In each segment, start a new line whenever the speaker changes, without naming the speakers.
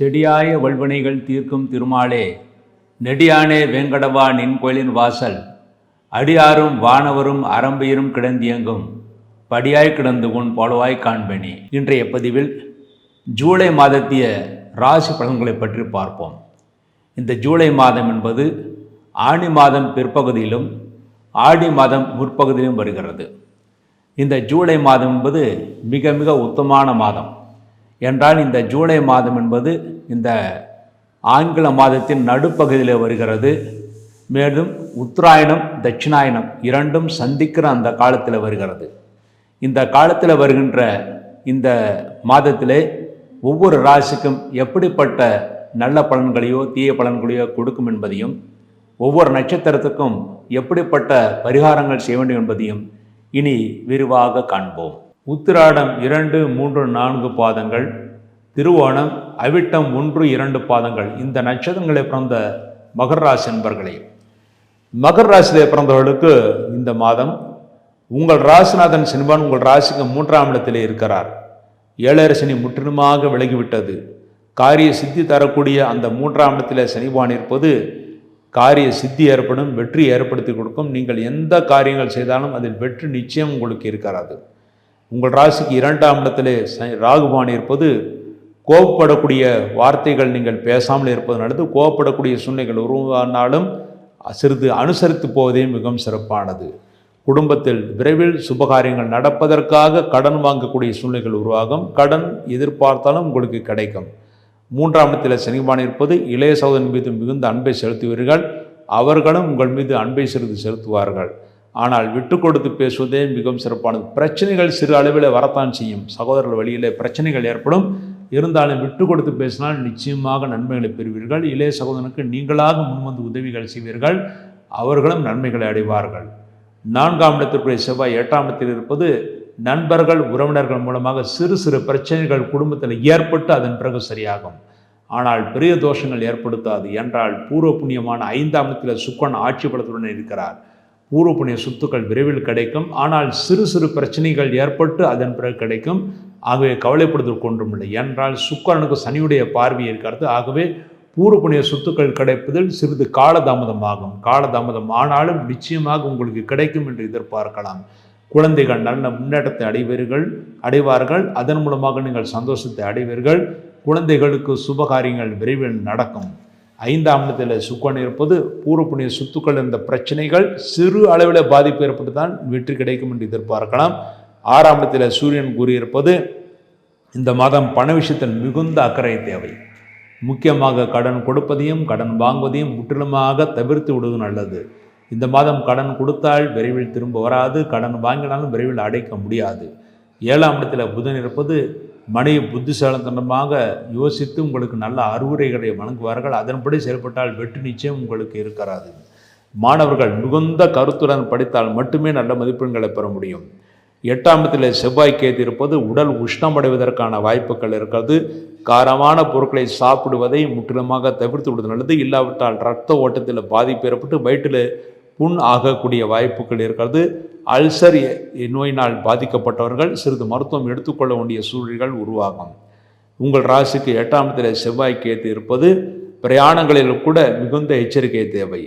செடியாய வல்வினைகள் தீர்க்கும் திருமாலே நெடியானே வேங்கடவா நின் கோயிலின் வாசல் அடியாரும் வானவரும் அரம்பையரும் கிடந்தியங்கும் படியாய் கிடந்து உன் போலவாய் காண்பேனி இன்றைய பதிவில் ஜூலை மாதத்திய ராசி பலன்களை பற்றி பார்ப்போம் இந்த ஜூலை மாதம் என்பது ஆணி மாதம் பிற்பகுதியிலும் ஆடி மாதம் முற்பகுதியிலும் வருகிறது இந்த ஜூலை மாதம் என்பது மிக மிக உத்தமான மாதம் என்றால் இந்த ஜூலை மாதம் என்பது இந்த ஆங்கில மாதத்தின் நடுப்பகுதியில் வருகிறது மேலும் உத்தராயணம் தட்சிணாயணம் இரண்டும் சந்திக்கிற அந்த காலத்தில் வருகிறது இந்த காலத்தில் வருகின்ற இந்த மாதத்திலே ஒவ்வொரு ராசிக்கும் எப்படிப்பட்ட நல்ல பலன்களையோ தீய பலன்களையோ கொடுக்கும் என்பதையும் ஒவ்வொரு நட்சத்திரத்துக்கும் எப்படிப்பட்ட பரிகாரங்கள் செய்ய வேண்டும் என்பதையும் இனி விரிவாக காண்போம் உத்திராடம் இரண்டு மூன்று நான்கு பாதங்கள் திருவோணம் அவிட்டம் ஒன்று இரண்டு பாதங்கள் இந்த நட்சத்திரங்களை பிறந்த மகர் ராசி என்பர்களே மகர் ராசியிலே பிறந்தவர்களுக்கு இந்த மாதம் உங்கள் ராசிநாதன் சினிமான் உங்கள் ராசிக்கு மூன்றாம் இடத்திலே இருக்கிறார் ஏழரை முற்றிலுமாக விலகிவிட்டது காரிய சித்தி தரக்கூடிய அந்த மூன்றாம் இடத்தில் சனிபான் இருப்பது காரிய சித்தி ஏற்படும் வெற்றி ஏற்படுத்தி கொடுக்கும் நீங்கள் எந்த காரியங்கள் செய்தாலும் அதில் வெற்றி நிச்சயம் உங்களுக்கு இருக்கிறது உங்கள் ராசிக்கு இரண்டாம் இடத்துல ராகுபான் இருப்பது கோபப்படக்கூடிய வார்த்தைகள் நீங்கள் பேசாமல் இருப்பது நடந்து கோபப்படக்கூடிய சூழ்நிலைகள் உருவானாலும் சிறிது அனுசரித்து போவதே மிகவும் சிறப்பானது குடும்பத்தில் விரைவில் சுபகாரியங்கள் நடப்பதற்காக கடன் வாங்கக்கூடிய சூழ்நிலைகள் உருவாகும் கடன் எதிர்பார்த்தாலும் உங்களுக்கு கிடைக்கும் மூன்றாம் இடத்தில் சனிபான் இருப்பது இளைய சகோதரன் மீது மிகுந்த அன்பை செலுத்துவீர்கள் அவர்களும் உங்கள் மீது அன்பை சிறிது செலுத்துவார்கள் ஆனால் விட்டு கொடுத்து பேசுவதே மிகவும் சிறப்பானது பிரச்சனைகள் சிறு அளவில் வரத்தான் செய்யும் சகோதரர்கள் வழியில் பிரச்சனைகள் ஏற்படும் இருந்தாலும் விட்டு கொடுத்து பேசினால் நிச்சயமாக நன்மைகளை பெறுவீர்கள் இளைய சகோதரனுக்கு நீங்களாக முன்வந்து உதவிகள் செய்வீர்கள் அவர்களும் நன்மைகளை அடைவார்கள் நான்காம் இடத்திற்குரிய செவ்வாய் எட்டாம் இடத்தில் இருப்பது நண்பர்கள் உறவினர்கள் மூலமாக சிறு சிறு பிரச்சனைகள் குடும்பத்தில் ஏற்பட்டு அதன் பிறகு சரியாகும் ஆனால் பெரிய தோஷங்கள் ஏற்படுத்தாது என்றால் பூர்வ புண்ணியமான ஐந்தாம் இடத்தில் சுக்கன் ஆட்சி பலத்துடன் இருக்கிறார் பூர்வ சொத்துக்கள் விரைவில் கிடைக்கும் ஆனால் சிறு சிறு பிரச்சனைகள் ஏற்பட்டு அதன் பிறகு கிடைக்கும் ஆகவே கவலைப்படுதல் கொன்றும் இல்லை என்றால் சுக்கரனுக்கு சனியுடைய பார்வை இருக்கிறது ஆகவே பூர்வ சொத்துக்கள் கிடைப்பதில் சிறிது காலதாமதம் ஆகும் காலதாமதம் ஆனாலும் நிச்சயமாக உங்களுக்கு கிடைக்கும் என்று எதிர்பார்க்கலாம் குழந்தைகள் நல்ல முன்னேற்றத்தை அடைவீர்கள் அடைவார்கள் அதன் மூலமாக நீங்கள் சந்தோஷத்தை அடைவீர்கள் குழந்தைகளுக்கு சுபகாரியங்கள் விரைவில் நடக்கும் ஐந்தாம் இடத்தில் சுக்கன் இருப்பது பூர்வ புண்ணிய சொத்துக்கள் இருந்த பிரச்சனைகள் சிறு அளவில் பாதிப்பு ஏற்பட்டு தான் வெற்றி கிடைக்கும் என்று எதிர்பார்க்கலாம் ஆறாம் இடத்தில் சூரியன் கூறியிருப்பது இந்த மாதம் பண விஷயத்தில் மிகுந்த அக்கறை தேவை முக்கியமாக கடன் கொடுப்பதையும் கடன் வாங்குவதையும் முற்றிலுமாக தவிர்த்து விடுவது நல்லது இந்த மாதம் கடன் கொடுத்தால் விரைவில் திரும்ப வராது கடன் வாங்கினாலும் விரைவில் அடைக்க முடியாது ஏழாம் இடத்தில் புதன் இருப்பது மனித புத்திசாலத்தனமாக யோசித்து உங்களுக்கு நல்ல அறிவுரைகளை வழங்குவார்கள் அதன்படி செயல்பட்டால் வெற்றி நிச்சயம் உங்களுக்கு இருக்கிறாது மாணவர்கள் மிகுந்த கருத்துடன் படித்தால் மட்டுமே நல்ல மதிப்பெண்களை பெற முடியும் எட்டாமத்தில் செவ்வாய் கேது இருப்பது உடல் உஷ்ணமடைவதற்கான வாய்ப்புகள் இருக்கிறது காரமான பொருட்களை சாப்பிடுவதை முற்றிலுமாக தவிர்த்து விடுவது நல்லது இல்லாவிட்டால் ரத்த ஓட்டத்தில் பாதிப்பு ஏற்பட்டு வயிற்றில் புண் ஆகக்கூடிய வாய்ப்புகள் இருக்கிறது அல்சர் நோயினால் பாதிக்கப்பட்டவர்கள் சிறிது மருத்துவம் எடுத்துக்கொள்ள வேண்டிய சூழல்கள் உருவாகும் உங்கள் ராசிக்கு எட்டாம் இடத்தில் செவ்வாய் கேத்து இருப்பது பிரயாணங்களில் கூட மிகுந்த எச்சரிக்கை தேவை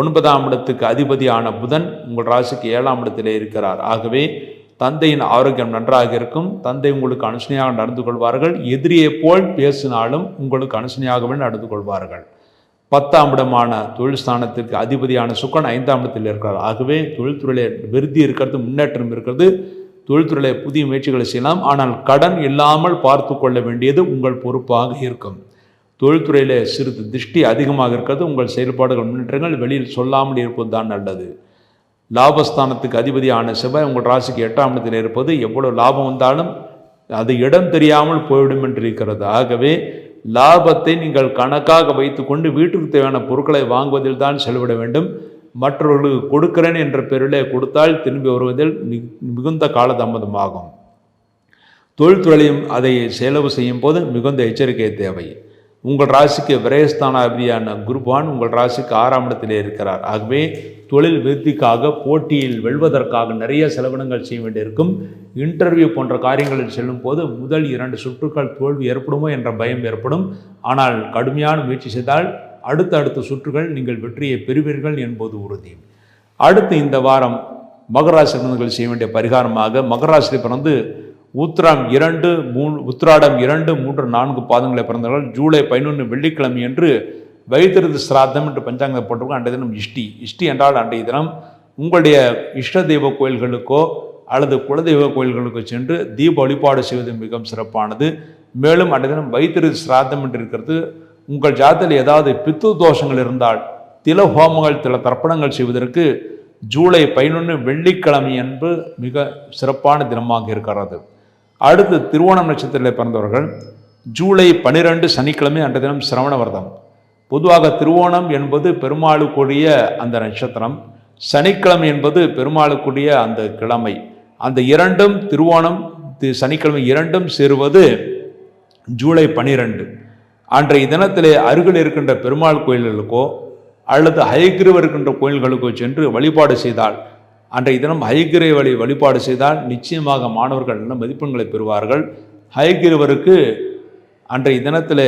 ஒன்பதாம் இடத்துக்கு அதிபதியான புதன் உங்கள் ராசிக்கு ஏழாம் இடத்திலே இருக்கிறார் ஆகவே தந்தையின் ஆரோக்கியம் நன்றாக இருக்கும் தந்தை உங்களுக்கு அனுசனையாக நடந்து கொள்வார்கள் எதிரியை போல் பேசினாலும் உங்களுக்கு அனுசனையாகவே நடந்து கொள்வார்கள் பத்தாம் இடமான தொழில் ஸ்தானத்திற்கு அதிபதியான சுக்கன் ஐந்தாம் இடத்தில் இருக்கிறார் ஆகவே தொழில்துறையில் விருத்தி இருக்கிறது முன்னேற்றம் இருக்கிறது தொழில்துறையில் புதிய முயற்சிகளை செய்யலாம் ஆனால் கடன் இல்லாமல் பார்த்து கொள்ள வேண்டியது உங்கள் பொறுப்பாக இருக்கும் தொழில்துறையில் சிறிது திருஷ்டி அதிகமாக இருக்கிறது உங்கள் செயல்பாடுகள் முன்னேற்றங்கள் வெளியில் சொல்லாமல் இருப்பது தான் நல்லது லாபஸ்தானத்துக்கு அதிபதியான செவ்வாய் உங்கள் ராசிக்கு எட்டாம் இடத்தில் இருப்பது எவ்வளோ லாபம் வந்தாலும் அது இடம் தெரியாமல் போய்விடும் என்று இருக்கிறது ஆகவே லாபத்தை நீங்கள் கணக்காக வைத்துக்கொண்டு வீட்டுக்கு தேவையான பொருட்களை வாங்குவதில் தான் செலவிட வேண்டும் மற்றவர்களுக்கு கொடுக்கிறேன் என்ற பெயரிலே கொடுத்தால் திரும்பி வருவதில் மிகுந்த காலதாமதமாகும் தொழில்துறையும் அதை செலவு செய்யும் போது மிகுந்த எச்சரிக்கை தேவை உங்கள் ராசிக்கு விரயஸ்தானாபிரியான குருபான் உங்கள் ராசிக்கு ஆறாம் இடத்திலே இருக்கிறார் ஆகவே தொழில் விருத்திக்காக போட்டியில் வெல்வதற்காக நிறைய செலவினங்கள் செய்ய வேண்டியிருக்கும் இன்டர்வியூ போன்ற காரியங்களில் செல்லும் போது முதல் இரண்டு சுற்றுக்கள் தோல்வி ஏற்படுமோ என்ற பயம் ஏற்படும் ஆனால் கடுமையான முயற்சி செய்தால் அடுத்த அடுத்த சுற்றுகள் நீங்கள் வெற்றியை பெறுவீர்கள் என்பது உறுதி அடுத்து இந்த வாரம் மகராசி செய்ய வேண்டிய பரிகாரமாக மகராசி பிறந்து ஊத்ராம் இரண்டு மூணு உத்ராடம் இரண்டு மூன்று நான்கு பாதங்களை பிறந்தவர்கள் ஜூலை பதினொன்று வெள்ளிக்கிழமை என்று வைத்திருந்த சிராத்தம் என்று பஞ்சாங்க போட்டிருக்கோம் அன்றைய தினம் இஷ்டி இஷ்டி என்றால் அன்றைய தினம் உங்களுடைய இஷ்ட தெய்வ கோயில்களுக்கோ அல்லது குலதெய்வ கோயில்களுக்கோ சென்று தீப வழிபாடு செய்வது மிகவும் சிறப்பானது மேலும் அன்றைய தினம் வைத்திருந்த சிராத்தம் என்று இருக்கிறது உங்கள் ஜாதத்தில் ஏதாவது பித்து தோஷங்கள் இருந்தால் தில ஹோமங்கள் தில தர்ப்பணங்கள் செய்வதற்கு ஜூலை பதினொன்று வெள்ளிக்கிழமை என்று மிக சிறப்பான தினமாக இருக்கிறது அடுத்து திருவோணம் நட்சத்திரத்தில் பிறந்தவர்கள் ஜூலை பனிரெண்டு சனிக்கிழமை அன்ற தினம் சிரவண விரதம் பொதுவாக திருவோணம் என்பது பெருமாளுக்குரிய அந்த நட்சத்திரம் சனிக்கிழமை என்பது பெருமாளுக்குரிய அந்த கிழமை அந்த இரண்டும் திருவோணம் தி சனிக்கிழமை இரண்டும் சேருவது ஜூலை பனிரெண்டு அன்றைய தினத்திலே அருகில் இருக்கின்ற பெருமாள் கோயில்களுக்கோ அல்லது ஹயக்கிருவர் இருக்கின்ற கோயில்களுக்கோ சென்று வழிபாடு செய்தால் அன்றைய தினம் வழி வழிபாடு செய்தால் நிச்சயமாக மாணவர்கள் நல்ல மதிப்பெண்களை பெறுவார்கள் ஹைகிரவருக்கு அன்றைய தினத்தில்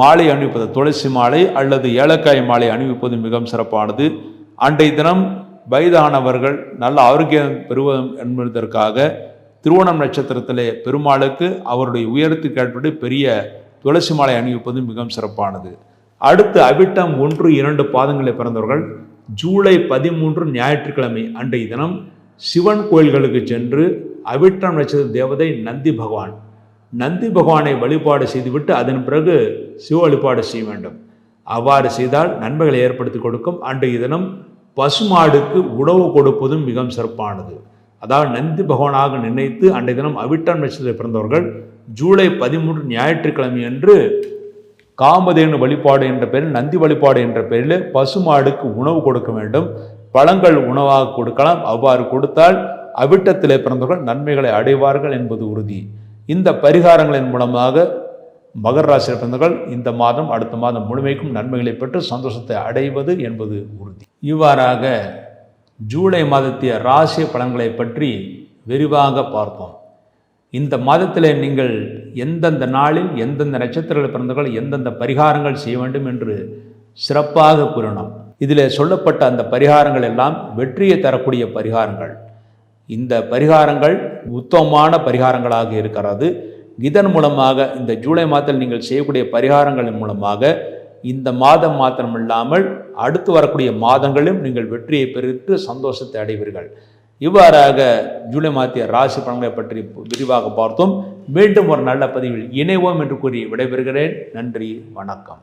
மாலை அணிவிப்பது துளசி மாலை அல்லது ஏலக்காய் மாலை அணிவிப்பது மிகவும் சிறப்பானது அன்றைய தினம் வயதானவர்கள் நல்ல ஆரோக்கியம் பெறுவோம் என்பதற்காக திருவோணம் நட்சத்திரத்திலே பெருமாளுக்கு அவருடைய உயரத்துக்கேற்படி பெரிய துளசி மாலை அணிவிப்பது மிகவும் சிறப்பானது அடுத்து அவிட்டம் ஒன்று இரண்டு பாதங்களை பிறந்தவர்கள் ஜூலை பதிமூன்று ஞாயிற்றுக்கிழமை அன்றைய தினம் சிவன் கோயில்களுக்கு சென்று அவிட்டம் நட்சத்திர தேவதை நந்தி பகவான் நந்தி பகவானை வழிபாடு செய்துவிட்டு அதன் பிறகு சிவ வழிபாடு செய்ய வேண்டும் அவ்வாறு செய்தால் நன்மைகளை ஏற்படுத்தி கொடுக்கும் அன்றைய தினம் பசுமாடுக்கு உணவு கொடுப்பதும் மிகவும் சிறப்பானது அதாவது நந்தி பகவானாக நினைத்து அன்றைய தினம் அவிட்டம் நட்சத்திரத்தில் பிறந்தவர்கள் ஜூலை பதிமூன்று ஞாயிற்றுக்கிழமை அன்று காமதேனு வழிபாடு என்ற பெயரில் நந்தி வழிபாடு என்ற பெயரில் பசுமாடுக்கு உணவு கொடுக்க வேண்டும் பழங்கள் உணவாக கொடுக்கலாம் அவ்வாறு கொடுத்தால் அவிட்டத்திலே பிறந்தவர்கள் நன்மைகளை அடைவார்கள் என்பது உறுதி இந்த பரிகாரங்களின் மூலமாக மகர ராசியில் பிறந்தவர்கள் இந்த மாதம் அடுத்த மாதம் முழுமைக்கும் நன்மைகளை பெற்று சந்தோஷத்தை அடைவது என்பது உறுதி இவ்வாறாக ஜூலை மாதத்திய ராசி பலன்களை பற்றி விரிவாக பார்த்தோம் இந்த மாதத்தில் நீங்கள் எந்தெந்த நாளில் எந்தெந்த நட்சத்திரங்கள் பிறந்தவர்கள் எந்தெந்த பரிகாரங்கள் செய்ய வேண்டும் என்று சிறப்பாக கூறணும் இதில் சொல்லப்பட்ட அந்த பரிகாரங்கள் எல்லாம் வெற்றியை தரக்கூடிய பரிகாரங்கள் இந்த பரிகாரங்கள் உத்தமமான பரிகாரங்களாக இருக்கிறது இதன் மூலமாக இந்த ஜூலை மாதத்தில் நீங்கள் செய்யக்கூடிய பரிகாரங்களின் மூலமாக இந்த மாதம் மாத்திரமில்லாமல் அடுத்து வரக்கூடிய மாதங்களிலும் நீங்கள் வெற்றியை பெறுத்து சந்தோஷத்தை அடைவீர்கள் இவ்வாறாக ஜூலை மாத்திய ராசி பலன்களை பற்றி விரிவாக பார்த்தோம் மீண்டும் ஒரு நல்ல பதிவில் இணைவோம் என்று கூறி விடைபெறுகிறேன் நன்றி வணக்கம்